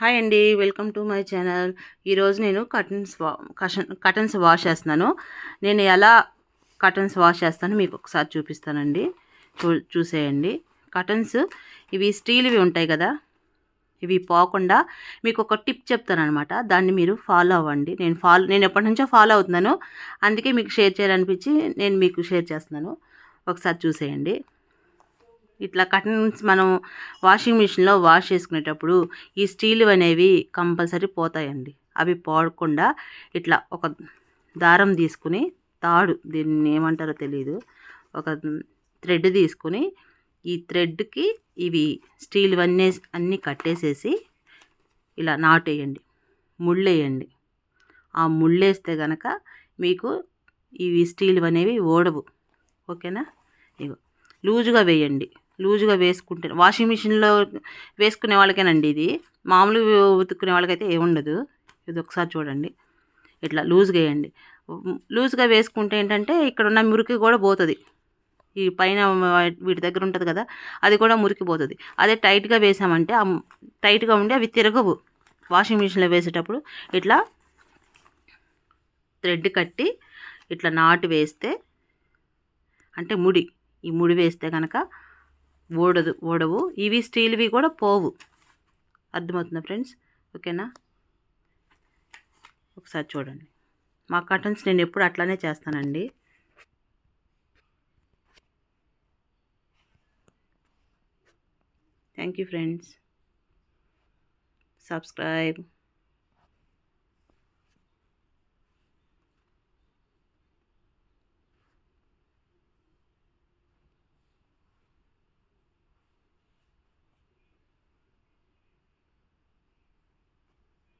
Hi అండి welcome to my channel. ఈరోజు నేను కటన్స్ వా కషన్ కటన్స్ వాష్ చేస్తున్నాను. నేను ఎలా కటన్స్ వాష్ చేస్తానో మీకు ఒకసారి చూపిస్తానండి. చూ చూసేయండి. కటన్స్ ఇవి స్టీల్వి ఉంటాయి కదా ఇవి పోకుండా మీకు ఒక టిప్ చెప్తానమాట దాన్ని మీరు ఫాలో అవ్వండి. నేను ఫాలో నేను ఎప్పటి నుంచో ఫాలో అవుతున్నాను. అందుకే మీకు షేర్ చేయాలనిపించి నేను మీకు షేర్ చేస్తున్నాను. ఒకసారి చూసేయండి. ఇట్లా కటన్స్ మనం వాషింగ్ మిషన్లో వాష్ చేసుకునేటప్పుడు ఈ స్టీల్ అనేవి కంపల్సరీ పోతాయండి. అవి పోకుండా ఇట్లా ఒక దారం తీసుకుని తాడు దీన్ని ఏమంటారో తెలియదు ఒక థ్రెడ్ తీసుకుని ఈ థ్రెడ్కి ఇవి స్టీల్ అన్నీ అన్నీ కట్టేసేసి ఇలా నాటేయండి. ముళ్ళేయండి. ఆ ముళ్ళేస్తే గనక మీకు ఇవి స్టీల్ అనేవి ఓడవు. ఓకేనా? ఇగో లూజుగా వేయండి. లూజుగా వేసుకుంటే వాషింగ్ మిషన్లో వేసుకునే వాళ్ళకేనండి ఇది. మామూలుగా ఉతుక్కునే వాళ్ళకైతే ఏముండదు ఇది ఒకసారి చూడండి. ఇట్లా లూజ్గా వేయండి. లూజ్గా వేసుకుంటే ఏంటంటే ఇక్కడ ఉన్న మురికి కూడా పోతుంది. ఈ పైన వీటి దగ్గర ఉంటుంది కదా అది కూడా మురికి పోతుంది. అదే టైట్గా వేసామంటే టైట్గా ఉండి అవి తిరగవు. వాషింగ్ మిషన్లో వేసేటప్పుడు ఇట్లా థ్రెడ్ కట్టి ఇట్లా నాటు వేస్తే అంటే ముడి. ఈ ముడి వేస్తే కనుక ఓడదు ఓడవు. ఇవి స్టీల్వి కూడా పోవు. అర్థమవుతుందా ఫ్రెండ్స్? ఓకేనా? ఒకసారి చూడండి. మా కటన్స్ నేను ఎప్పుడు అట్లానే చేస్తానండి. Thank you friends. సబ్స్క్రైబ్.